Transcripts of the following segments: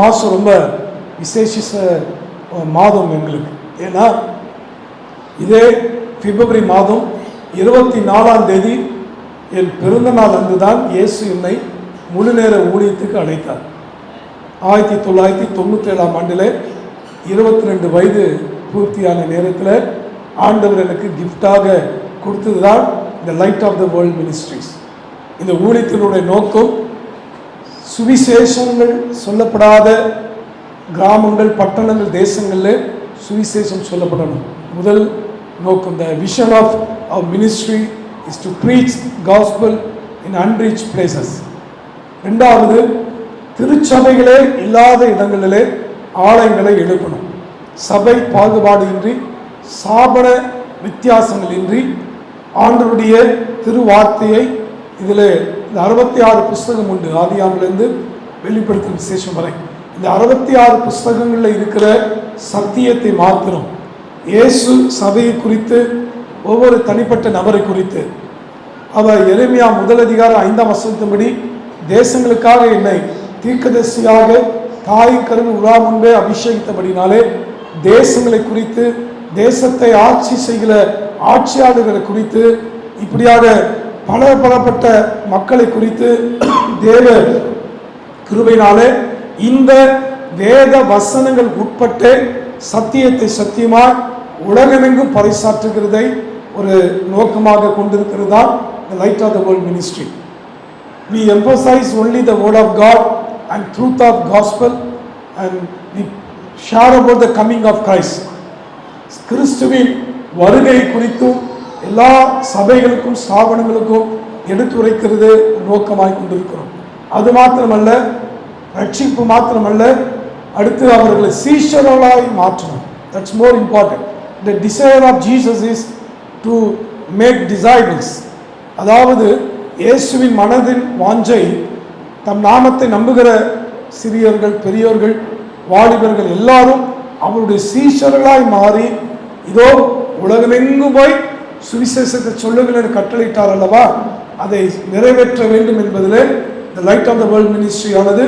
மாதம் ரொம்ப விசேஷ மாதம் எங்களுக்கு. ஏன்னா இதே பிப்ரவரி மாதம் இருபத்தி நாலாம் தேதி என் பிறந்த நாள் அன்று தான் இயேசு என்னை முழு நேர ஊழியத்துக்கு அழைத்தார். ஆயிரத்தி தொள்ளாயிரத்தி தொண்ணூற்றேழாம் ஆண்டில் இருபத்தி ரெண்டு வயது பூர்த்தியான நேரத்தில் ஆண்டவர் எனக்கு கிஃப்டாக கொடுத்தது தான் இந்த light of the world ministries இந்த ஊழியத்தினுடைய நோக்கம் சுவிசேஷங்கள் சொல்லப்படாத கிராமங்கள் பட்டணங்கள் தேசங்களில் சுவிசேஷம் சொல்லப்படணும். முதல் நோக்கம் the vision of our ministry is to preach gospel in unreach places ரெண்டாவது திருச்சபைகளே இல்லாத இடங்களிலே ஆலயங்களை எழுப்பணும். சபை பாகுபாடு இன்றி சாபன வித்தியாசங்கள் இன்றி ஆண்டருடைய திருவார்த்தையை இதில் இந்த அறுபத்தி ஆறு புஸ்தகம் உண்டு ஆதியாமிலிருந்து வெளிப்படுத்தும் விசேஷம் வரை. இந்த அறுபத்தி ஆறு புஸ்தகங்களில் இருக்கிற சத்தியத்தை மாத்திரம் இயேசு சபையை குறித்து ஒவ்வொரு தனிப்பட்ட நபரை குறித்து அவர் எளிமையா முதல் அதிகாரம் ஐந்தாம் வசனத்தின்படி தேசங்களுக்காக என்னை தீர்க்கதரிசியாக தாய் கருவு உலா முன்பே அபிஷேகித்தபடினாலே தேசங்களை குறித்து தேசத்தை ஆட்சி செய்கிற ஆட்சியாளர்களை குறித்து இப்படியாக பல பலப்பட்ட மக்களை குறித்து தேவ கிருபையினாலே இந்த வேத வசனங்கள் உட்பட்டு சத்தியத்தை சத்தியமாய் உலகமெங்கும் பறைசாற்றுகிறதை ஒரு நோக்கமாக கொண்டிருக்கிறது தான் light of the world ministry we emphasise only the word of God and truth of gospel and we share about the coming of Christ கிறிஸ்துவின் வருகை குறித்தும் எல்லா சபைகளுக்கும் ஸ்தாபனங்களுக்கும் எடுத்துரைக்கிறது நோக்கமாய் கொண்டிருக்கிறோம். அது மாத்திரமல்ல ரட்சிப்பு மாத்திரமல்ல அடுத்து அவர்களை சீஷர்களாய் மாற்றணும். That's more important the desire of Jesus is to make disciples அதாவது இயேசுவின் மனதின் வாஞ்சை தம் நாமத்தை நம்புகிற சிறியர்கள் பெரியோர்கள் வாலிபர்கள் எல்லாரும் அவருடைய சீஷர்களாய் மாறி இதோ உலகமெங்கும் போய் சுவிசேஷத்தை சொல்லுங்கள் என்று கட்டளையிட்டார் அல்லவா? அதை நிறைவேற்ற வேண்டும் என்பதிலே the light of the world மினிஸ்ட்ரியானது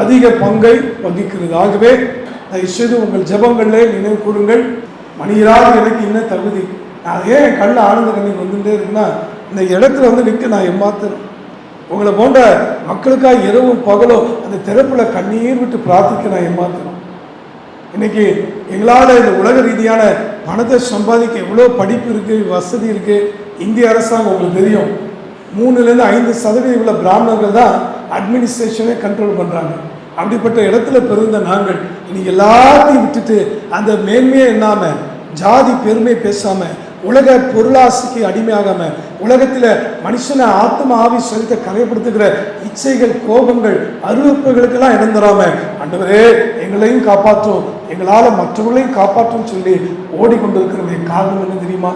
அதிக பங்கை வகிக்கிறது. ஆகவே தயவுசெய்து உங்கள் ஜெபங்களிலே நினைவு கூறுங்கள். மணியராக எனக்கு என்ன தகுதி. நான் ஏன் என் கண்ணில் ஆனந்த கண்ணீர் வந்துட்டே இருக்குன்னா இந்த இடத்துல வந்து நிற்க நான் ஏமாத்துறேன் உங்களை போன்ற மக்களுக்காக இரவும் பகலோ அந்த திறப்பில் கண்ணீர் விட்டு பிரார்த்திக்க நான் ஏமாத்துறேன் இன்னைக்கு எங்களால் இந்த உலக ரீதியான பணத்தை சம்பாதிக்க எவ்வளோ படிப்பு இருக்குது வசதி இருக்குது இந்திய அரசாங்கம் உங்களுக்கு தெரியும். மூணுலேருந்து ஐந்து சதவீதம் உள்ள பிராமணர்கள் தான் அட்மினிஸ்ட்ரேஷனே கண்ட்ரோல் பண்ணுறாங்க அப்படிப்பட்ட இடத்துல பிறந்த நாங்கள் இன்னைக்கு எல்லாத்தையும் விட்டுட்டு அந்த மேன்மையை எண்ணாமல் ஜாதி பெருமை பேசாமல் உலக பொருளாசைக்கு அடிமையாகாமல் உலகத்தில் மனுஷனை ஆத்ம ஆவி செலுத்த கரைப்படுத்துகிற இச்சைகள் கோபங்கள் அருவப்புகளுக்கெல்லாம் இடம் தராமல் அண்டவரே எங்களையும் காப்பாற்றும். எங்களால் மற்றவர்களையும் காப்பாற்றும் சொல்லி ஓடிக்கொண்டிருக்கிறவங்க காரணம் என்ன தெரியுமா?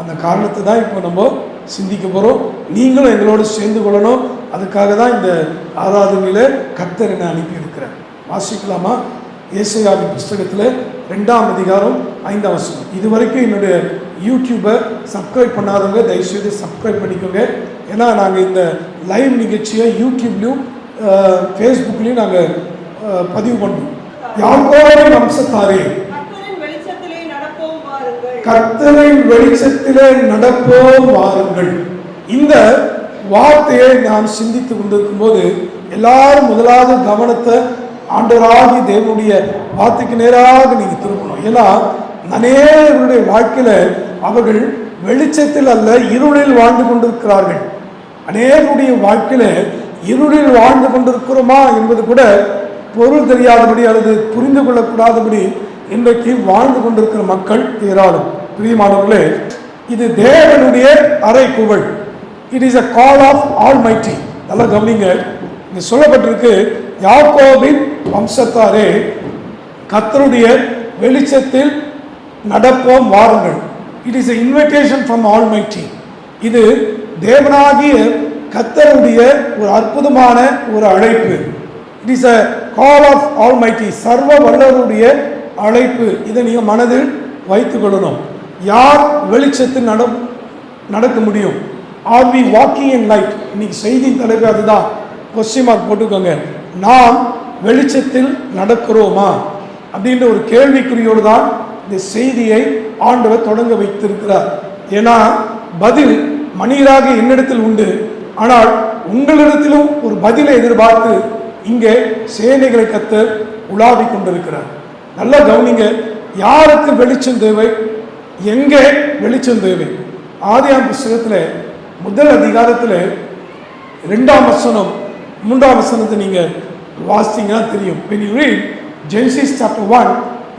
அந்த காரணத்தை தான் இப்போ நம்ம சிந்திக்க போகிறோம் நீங்களும் எங்களோடு சேர்ந்து கொள்ளணும். அதுக்காக தான் இந்த ஆராதனையில் கர்த்தர் என்னை அனுப்பி இருக்கிறேன் வாசிக்கலாமா? ஏசையாவின் புஸ்தகத்தில் ரெண்டாம் அதிகாரம் ஐந்தாம் வசனம். இது வரைக்கும் என்னுடைய யூடியூப்பை சப்ஸ்கிரைப் பண்ணாதவங்க தயவுசெய்து சப்ஸ்கிரைப் பண்ணிக்கோங்க. ஏன்னா நாங்கள் இந்த லைவ் நிகழ்ச்சியை யூடியூப்லேயும் ஃபேஸ்புக்லேயும் நாங்கள் பதிவு பண்ணுவோம். யாக்கோவின் வம்சத்தாரே. கர்த்தரின் வெளிச்சத்திலே நடப்போம் வாருங்கள். இந்த வார்த்தையை நாம் சிந்தித்து கொண்டிருக்கும் போது எல்லாரும் முதலாவது கவனத்தை ஆண்டவராகி தேவனுடைய வார்த்தைக்கு நேராக நீங்க திருப்பணும் ஏன்னா அநேகருடைய வாழ்க்கையில அவர்கள் வெளிச்சத்தில் அல்ல இருளில் வாழ்ந்து கொண்டிருக்கிறார்கள். அநேகருடைய வாழ்க்கையில இருளில் வாழ்ந்து கொண்டிருக்கிறோமா என்பது கூட பொருள் தெரியாதபடி அல்லது புரிந்து கொள்ளக்கூடாதபடி இன்றைக்கு வாழ்ந்து கொண்டிருக்கிற மக்கள் ஏராளம். பிரியமானவர்களே இது தேவனுடைய அறைகூவல் it is a call of Almighty நல்லா கவனிங்க. இங்கே சொல்லப்பட்டிருக்கு யாக்கோபின் வம்சத்தாரே கத்தருடைய வெளிச்சத்தில் நடப்போம் வாருங்கள். It is invitation from Almighty இது தேவனாகிய கத்தருடைய ஒரு அற்புதமான ஒரு அழைப்பு. It is a call of Almighty சர்வ வல்லருடைய அழைப்பு. இதை நீங்கள் மனதில் வைத்துக் கொள்ளணும். யார் வெளிச்சத்தில் நட நடக்க முடியும்? Are we walking in light இன்னைக்கு செய்தி தலைப்பு அதுதான். கொஸ்டின் மார்க் போட்டுக்கோங்க. நாம் வெளிச்சத்தில் நடக்கிறோமா? அப்படின்ற ஒரு கேள்விக்குறியோடு தான் இந்த செய்தியை ஆண்டவர் தொடங்க வைத்திருக்கிறார். ஏன்னா பதில் மனிதராக என்னிடத்தில் உண்டு. ஆனால் உங்களிடத்திலும் ஒரு பதிலை எதிர்பார்த்து இங்கே சேனைகளை கத்தர் உலாவிக் கொண்டிருக்கிறார். நல்லா கவனிங்க யாருக்கு வெளிச்சம் தேவை? எங்கே வெளிச்சம் தேவை? ஆதியாம் புஸ்தகத்தில் முதல் அதிகாரத்தில் ரெண்டாம் வசனம் மூன்றாம் வசனத்தை நீங்க வாசித்தீங்கன்னா தெரியும். When you read Genesis chapter 1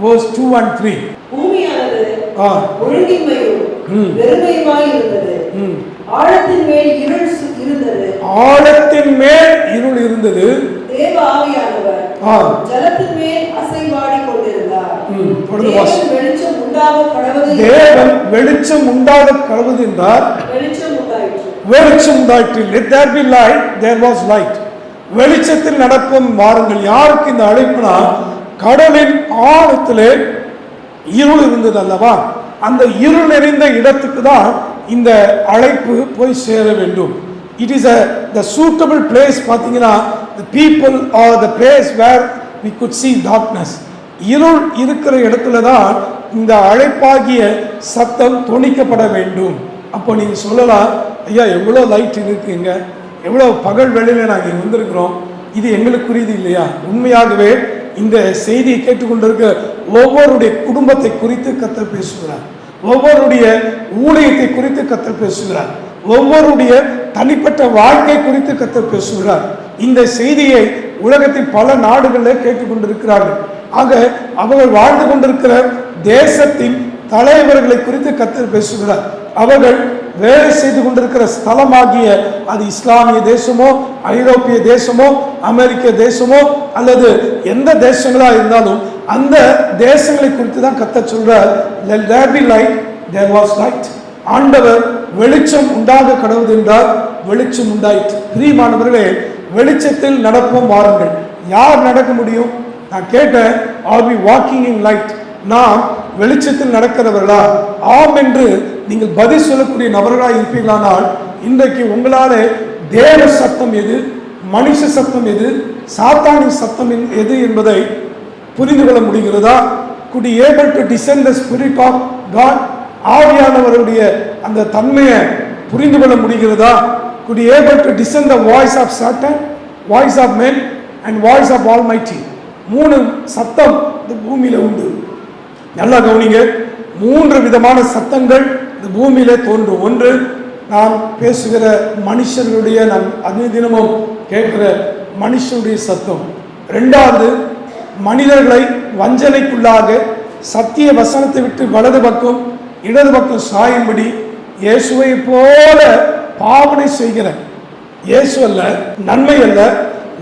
verse 2 and 3 பூமியானது ஆ. ஒழுங்கின்மையும். வெறுமையுமாய் இருந்தது ம். ஆழத்தின் மேல் இருள் சு- இருந்தது. ஆழத்தின் மேல் இருள் இருந்தது. தேவ ஆவியானவர் ஜலத்தின் மேல் அசைவாடி கொண்டிருந்தார். தேவன் வெளிச்சம் உண்டாக கடவுது தேவன் வெளிச்சம் உண்டாக கடவுது என்றார். வெளிச்சம் உண்டாயிற்று. வெளிச்சம் உண்டாயிற்று. Let there be light there was light. வெளிச்சத்தில் நடக்கும் வாருங்கள். யாருக்கு இந்த அழைப்புனா கடலின் ஆழத்திலே இருள் இருந்தது அல்லவா? அந்த இருள் நிறைந்த இடத்துக்கு தான் இந்த அழைப்பு போய் சேர வேண்டும். It is a the suitable place பார்த்தீங்கன்னா the people are the place where we could see darkness இருள் இருக்கிற இடத்துல தான் இந்த அழைப்பாகிய சத்தம் துணிக்கப்பட வேண்டும். அப்போ நீங்கள் சொல்லலாம் ஐயா எவ்வளோ லைட் இருக்குங்க எவ்வளோ பகல் வேளையில நாங்கள் வந்திருக்கிறோம்? இது எங்களுக்குரியது இல்லையா? உண்மையாகவே இந்த செய்தியை கேட்டுக்கொண்டிருக்க ஒவ்வொருடைய குடும்பத்தை குறித்து கத்த பேசுகிறார். ஒவ்வொருடைய ஊழியத்தை குறித்து கத்த பேசுகிறார். ஒவ்வொருடைய தனிப்பட்ட வாழ்க்கை குறித்து கத்த பேசுகிறார். இந்த செய்தியை உலகத்தின் பல நாடுகளில் கேட்டுக்கொண்டிருக்கிறார்கள் ஆக அவர்கள் வாழ்ந்து கொண்டிருக்கிற தேசத்தின் தலைவர்களை குறித்து கத்தர் பேசுகிறார். அவர்கள் வேலை செய்து கொண்டிருக்கிற ஸ்தலமாகிய அது இஸ்லாமிய தேசமோ ஐரோப்பிய தேசமோ அமெரிக்க தேசமோ அல்லது எந்த தேசங்களா இருந்தாலும் அந்த தேசங்களை குறித்து தான் கத்த சொல்றார். Let there be light ஆண்டவர் வெளிச்சம் உண்டாக கடவுது என்றார். வெளிச்சம் உண்டாயிற்று. பிரியமானவர்களே வெளிச்சத்தில் நடப்போம் வாருங்கள். யார் நடக்க முடியும்? நான் கேட்டேன் are be walking in light நாம் வெளிச்சத்தில் நடக்கிறவர்களா? ஆம் என்று நீங்கள் பதில் சொல்லக்கூடிய நபர்களாக இருப்பீர்களானால் இன்றைக்கு உங்களாலே தேவ சத்தம் எது மனுஷ சத்தம் எது சாத்தானின் சத்தம் எது என்பதை புரிந்து கொள்ள முடிகிறதா? Could able to design the spirit of God ஆவியானவருடைய அந்த தன்மையை புரிந்து கொள்ள முடிகிறதா? Could you able to discern the voice of Satan voice of men and voice of almighty. மூணு சத்தம் இந்த பூமியில் உண்டு. நல்லா கவனிங்க. மூன்று விதமான சத்தங்கள் இந்த பூமியில தோன்றும். ஒன்று நாம் பேசுகிற மனுஷர்களுடைய நாம் அனுதினமும் கேட்கிற மனுஷனுடைய சத்தம். ரெண்டாவது மனிதர்களை வஞ்சனைக்குள்ளாக சத்திய வசனத்தை விட்டு வலது பக்கம் இடது பக்கம் சாயும்படி இயேசுவை போல பாவனை செய்கிற இயேசு அல்ல நன்மை அல்ல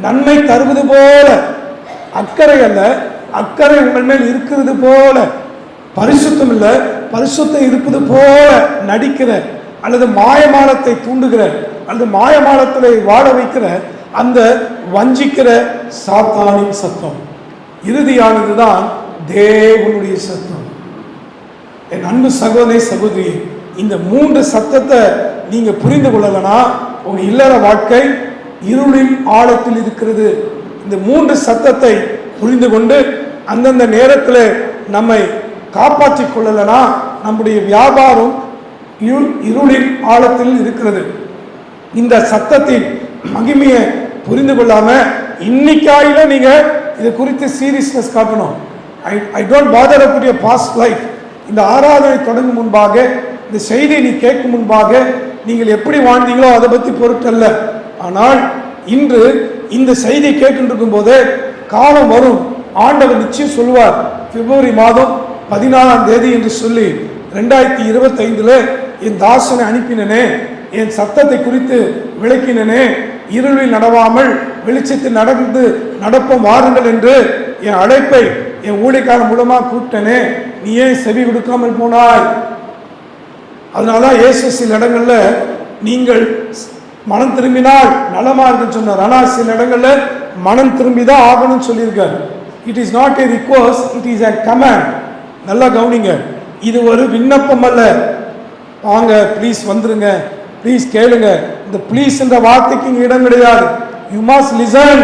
நன்மை தருவது போல. அக்கறை அல்ல அக்கறை உங்கள் மேல் இருக்கிறது போல. பரிசுத்தம் இல்ல பரிசுத்தம் இருப்பது போல நடிக்கிற அல்லது மாயமானத்தை தூண்டுகிற அல்லது மாயமானத்தில் வாழ வைக்கிற அந்த வஞ்சிக்கிற சாத்தானின் சத்தம். இறுதியானதுதான் தேவனுடைய சத்தம். என் அன்பு சகோதரி சகோதரி இந்த மூன்று சத்தத்தை நீங்க புரிந்து கொள்ளலைன்னா உங்க இல்லற வாழ்க்கை இருளின் ஆழத்தில் இருக்கிறது. இந்த மூன்று சத்தத்தை புரிந்து கொண்டு அந்தந்த நேரத்தில் நம்மை காப்பாற்றிக் கொள்ளலைன்னா நம்முடைய வியாபாரம் இருளின் ஆழத்தில் இருக்கிறது. இந்த சத்தத்தின் மகிமையை புரிந்து கொள்ளாம இன்னைக்காயில நீங்க இது குறித்து சீரியஸ்னஸ் காட்டணும். I I don't bother about past life இந்த ஆராதனை தொடங்கும் முன்பாக இந்த செய்தியை நீ கேட்கும் முன்பாக நீங்கள் எப்படி வாழ்ந்தீங்களோ அதை பற்றி பொருட்டல்ல. ஆனால் இன்று இந்த செய்தியை கேட்டுருக்கும் போதே காலம் வரும். ஆண்டவர் நிச்சயம் சொல்வார் பிப்ரவரி மாதம் பதினாலாம் தேதி என்று சொல்லி ரெண்டாயிரத்தி இருபத்தைந்தில் என் தாசனை அனுப்பினனே என் சத்தத்தை குறித்து விளக்கினனே இருளில் நடவாமல் வெளிச்சத்தில் நடந்து நடப்போம் வாருங்கள் என்று என் அழைப்பை என் ஊழிக்காரன் மூலமாக கூப்பிட்டனே நீ ஏன் செவி கொடுக்காமல் போனாய்? அதனால தான் இயேசு சில இடங்களில் நீங்கள் மனம் திரும்பினால் நலமாக இருக்குன்னு சொன்னார். ஆனால் சில இடங்களில் மனம் திரும்பி தான் ஆகணும்னு சொல்லியிருக்காரு. It is not a request it is a command நல்லா கவனிங்க. இது ஒரு விண்ணப்பம் அல்ல. வாங்க ப்ளீஸ் வந்துருங்க. ப்ளீஸ் கேளுங்க. இந்த ப்ளீஸ் என்ற வார்த்தைக்கு இங்கே இடம் கிடையாது. You must listen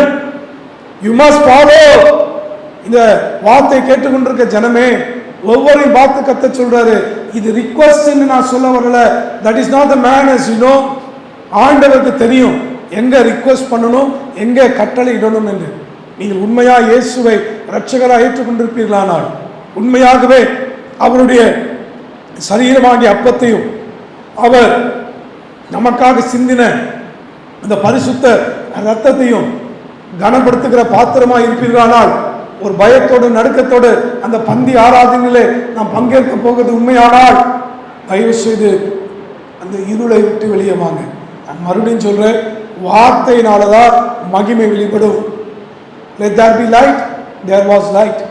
you must follow இந்த வார்த்தை கேட்டுக்கொண்டிருக்க ஜனமே ஒவ்வொரு வார்த்தை கத்த சொல்றாரு. இது ரிக்வஸ்ட்னு நான் சொல்ல வரல. That is not the menace you know ஆண்டவருக்கு தெரியும் எங்கே ரிக்வஸ்ட் பண்ணணும் எங்கே கட்டளை இடணும் என்று. நீங்கள் உண்மையாக இயேசுவை ரட்சகராக ஏற்றுக்கொண்டிருப்பீர்களானால் உண்மையாகவே அவருடைய சரீரமாகிய அப்பத்தையும் அவர் நமக்காக சிந்தின அந்த பரிசுத்த ரத்தத்தையும் கனப்படுத்துகிற பாத்திரமாக இருப்பீர்களானால் ஒரு பயத்தோடு நடுக்கத்தோடு அந்த பந்தி ஆராதனையிலே நாம் பங்கேற்க போகிறது உண்மையானால் தயவு செய்து அந்த இருளை விட்டு வெளியே வாங்க. நான் மறுபடியும் சொல்றேன் வார்த்தையினால தான் மகிமை வெளிப்படும். Let there be light there was light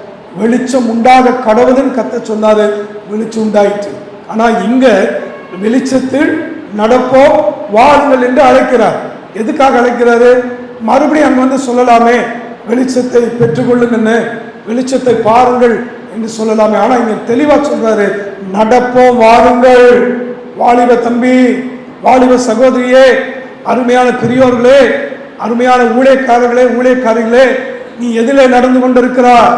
வெளிச்சம் உண்டாக கடவுள்னு கத்த சொன்னாரு வெளிச்சம் உண்டாயிற்று. ஆனால் இங்க வெளிச்சத்தில் நடப்போம் வாருங்கள் என்று அழைக்கிறார். எதுக்காக அழைக்கிறாரு? மறுபடியும் அங்க வந்து சொல்லலாமே. வெளிச்சத்தை பெற்றுக்கொள்ளுங்கன்னு வெளிச்சத்தை பாருங்கள் என்று சொல்லலாமே. ஆனால் இங்க தெளிவா சொல்றாரு நடப்போம் வாருங்கள் வாலிப தம்பி வாலிப சகோதரியே அருமையான பெரியோர்களே அருமையான ஊழியக்காரர்களே ஊழியக்காரிகளே நீ எதில் நடந்து கொண்டிருக்கிறார்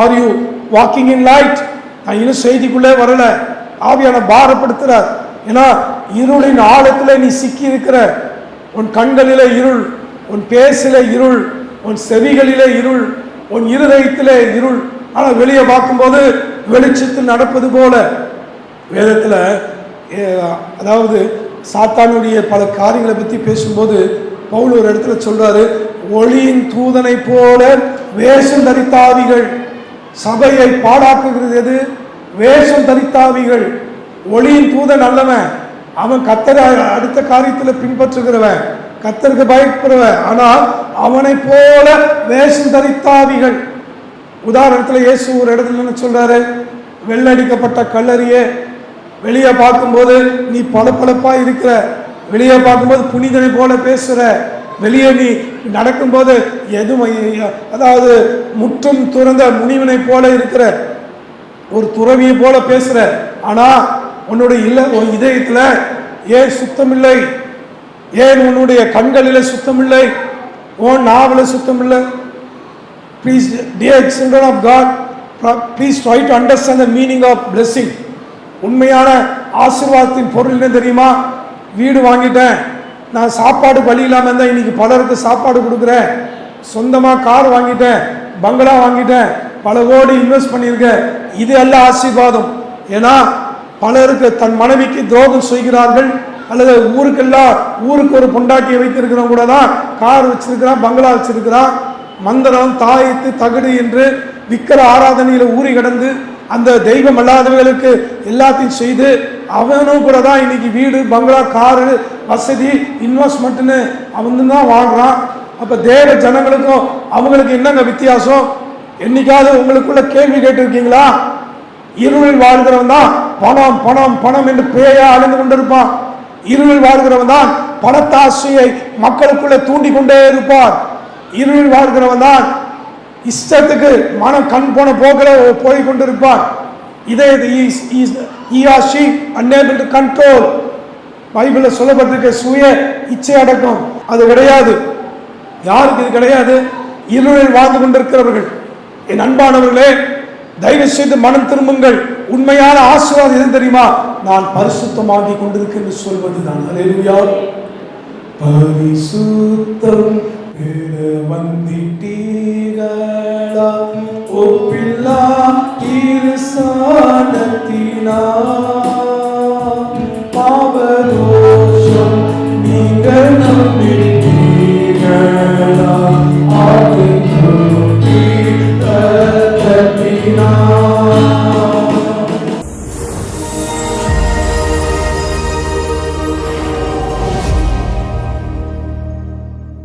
are you walking in light நான் இன்னும் செய்திக்குள்ளே வரல. ஆவியான பாரப்படுத்துறார் ஏன்னா இருளின் ஆழத்தில் நீ சிக்கி இருக்கிற உன் கண்களிலே இருள் உன் பேசில இருள் உன் செவிகளிலே இருள் உன் இருதயத்திலே இருள். ஆனால் வெளியே பார்க்கும்போது வெளிச்சத்தில் நடப்பது போல. வேதத்தில் அதாவது சாத்தானுடைய பல காரியங்களை பற்றி பேசும்போது பவுல் ஒரு இடத்துல சொல்றாரு ஒளியின் தூதனை போல வேஷம் தரித்தாவிகள். சபையை பாடாக்குகிறது எது? வேஷம் தரித்தாவிகள். ஒளியின் தூதன் அல்லவன். அவன் கத்தரை அடுத்த காரியத்தில் பின்பற்றுகிறவன். கத்தருக்கு பயப்படுறவன். ஆனால் அவனைப் போல வேஷம் தரித்தாவிகள் உதாரணத்தில் இயேசு ஒரு இடத்துல என்ன சொல்றாரு வெள்ளடிக்கப்பட்ட கல்லறியே வெளியே பார்க்கும்போது நீ பளபளப்பா இருக்கிற வெளியே பார்க்கும்போது புனிதனை போல பேசுற வெளியே நீ நடக்கும்போது எதுவும் அதாவது முற்றும் துறந்த முனிவனை போல இருக்கிற ஒரு துறவியை போல பேசுற. ஆனா உன்னுடைய இல்ல உன் இதயத்துல ஏன் சுத்தமில்லை? ஏன் உன்னுடைய கண்களில சுத்தமில்லை? உன் சுத்தம் இல்லை. Please dear children of God please try to understand the meaning of blessing உண்மையான ஆசீர்வாதத்தின் பொருள் என்ன தெரியுமா? வீடு வாங்கிட்டேன். நான் சாப்பாடு வழி இல்லாமல் இருந்தால் இன்னைக்கு பலருக்கு சாப்பாடு கொடுக்குறேன். சொந்தமாக கார் வாங்கிட்டேன். பங்களா வாங்கிட்டேன். பல கோடி இன்வெஸ்ட் பண்ணியிருக்கேன். இது அல்ல ஆசீர்வாதம். ஏன்னா பலருக்கு தன் மனைவிக்கு துரோகம் செய்கிறார்கள். அல்லது ஊருக்கெல்லாம் ஊருக்கு ஒரு பொண்டாட்டியை வைத்திருக்கிறவங்க கூட தான் கார் வச்சிருக்கிறான் பங்களா வச்சிருக்கிறான். மந்திரம் தாயத்து தகுடு என்று விக்கிர ஆராதனையில் ஊறி கிடந்து அந்த தெய்வம் அல்லாதவர்களுக்கு எல்லாத்தையும் செய்து அவனும் கூட தான் இன்னைக்கு வீடு பங்களா காரு வசதி இன்வெஸ்ட்மெண்ட்னு அவன் தான் வாழ்கிறான் அப்போ தேவ ஜனங்களுக்கும் அவங்களுக்கு என்னங்க வித்தியாசம்? என்னைக்காவது உங்களுக்குள்ள கேள்வி கேட்டிருக்கீங்களா? இருளில் வாழ்கிறவன் தான் பணம் பணம் பணம் என்று பேயா அழிந்து கொண்டிருப்பான். இருளில் வாழ்கிறவன் தான் பணத்தாசையை மக்களுக்குள்ளே தூண்டி கொண்டே இருப்பார். இருளில் வாழ்கிறவன் தான் இஷ்டத்துக்கு மனம் கண் போன போக்கில் போய் கொண்டிருப்பார் இதே ஈஆஷி அன்னேபிள் டு கண்ட்ரோல் பைபிளில் சொல்லப்பட்டிருக்க சுய இச்சை அடக்கம். அது கிடையாது. யாருக்கு இது கிடையாது? இருளில் வாழ்ந்து கொண்டிருக்கிறவர்கள். என் அன்பானவர்களே தயவு செய்து மனம் திரும்புங்கள். உண்மையான ஆசீர்வாதம் எது தெரியுமா? நான் பரிசுத்தமாகி கொண்டிருக்கேன் சொல்வதுதான். அல்லேலூயா பரிசுத்தம் வந்திட்டீர்களா? ஒப்பில்லா இரு